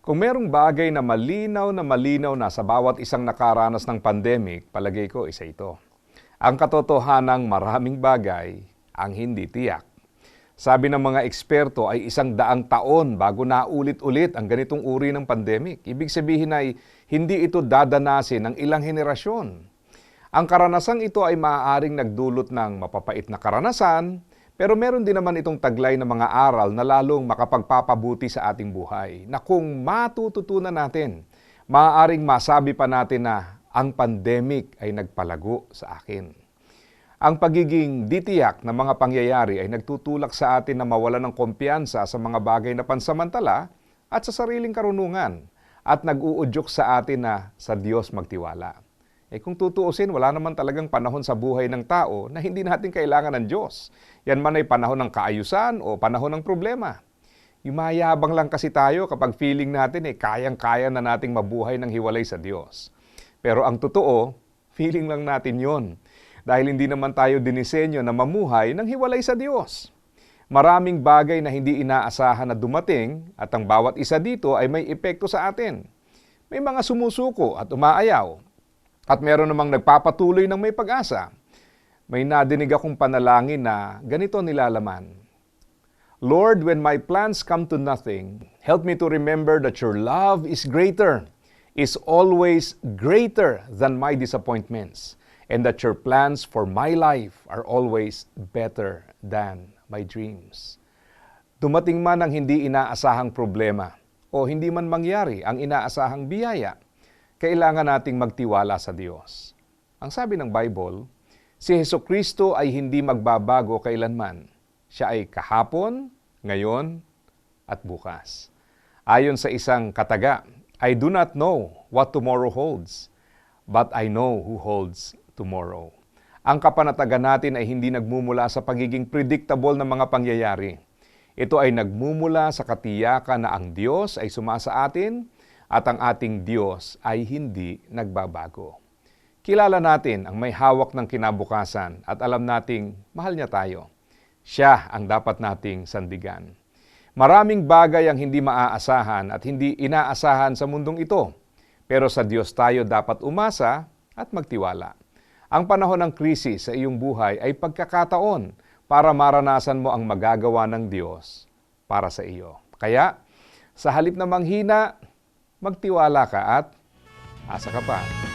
Kung merong bagay na malinaw na malinaw na sa bawat isang nakaranas ng pandemic, palagay ko isa ito. Ang katotohanang maraming bagay ang hindi tiyak. Sabi ng mga eksperto ay isang daang taon bago naulit-ulit ang ganitong uri ng pandemic. Ibig sabihin ay hindi ito dadanasin ng ilang henerasyon. Ang karanasang ito ay maaaring nagdulot ng mapapait na karanasan, pero meron din naman itong taglay ng mga aral na lalong makapagpapabuti sa ating buhay na kung matututunan natin, maaaring masabi pa natin na ang pandemic ay nagpalago sa akin. Ang pagiging ditiyak ng mga pangyayari ay nagtutulak sa atin na mawala ng kumpiyansa sa mga bagay na pansamantala at sa sariling karunungan at nag-uudyok sa atin na sa Diyos magtiwala. Eh kung tutuusin, wala naman talagang panahon sa buhay ng tao na hindi natin kailangan ng Diyos. Yan man ay panahon ng kaayusan o panahon ng problema. Yumayabang lang kasi tayo kapag feeling natin eh kayang-kaya na nating mabuhay ng hiwalay sa Diyos. Pero ang totoo, feeling lang natin yon dahil hindi naman tayo dinisenyo na mamuhay ng hiwalay sa Diyos. Maraming bagay na hindi inaasahan na dumating at ang bawat isa dito ay may epekto sa atin. May mga sumusuko at umaayaw at meron namang nagpapatuloy ng may pag-asa. May nadinig akong panalangin na ganito nilalaman. Lord, when my plans come to nothing, help me to remember that your love is greater, is always greater than my disappointments, and that your plans for my life are always better than my dreams. Dumating man ang hindi inaasahang problema o hindi man mangyari ang inaasahang biyaya, kailangan nating magtiwala sa Diyos. Ang sabi ng Bible, si Heso Kristo ay hindi magbabago kailanman. Siya ay kahapon, ngayon, at bukas. Ayon sa isang kataga, I do not know what tomorrow holds, but I know who holds tomorrow. Ang kapanatagan natin ay hindi nagmumula sa pagiging predictable ng mga pangyayari. Ito ay nagmumula sa katiyakan na ang Diyos ay sumasa atin at ang ating Diyos ay hindi nagbabago. Kilala natin ang may hawak ng kinabukasan at alam nating mahal niya tayo. Siya ang dapat nating sandigan. Maraming bagay ang hindi maaasahan at hindi inaasahan sa mundong ito. Pero sa Diyos tayo dapat umasa at magtiwala. Ang panahon ng krisis sa iyong buhay ay pagkakataon para maranasan mo ang magagawa ng Diyos para sa iyo. Kaya, sa halip na manghina, magtiwala ka at asa ka pa.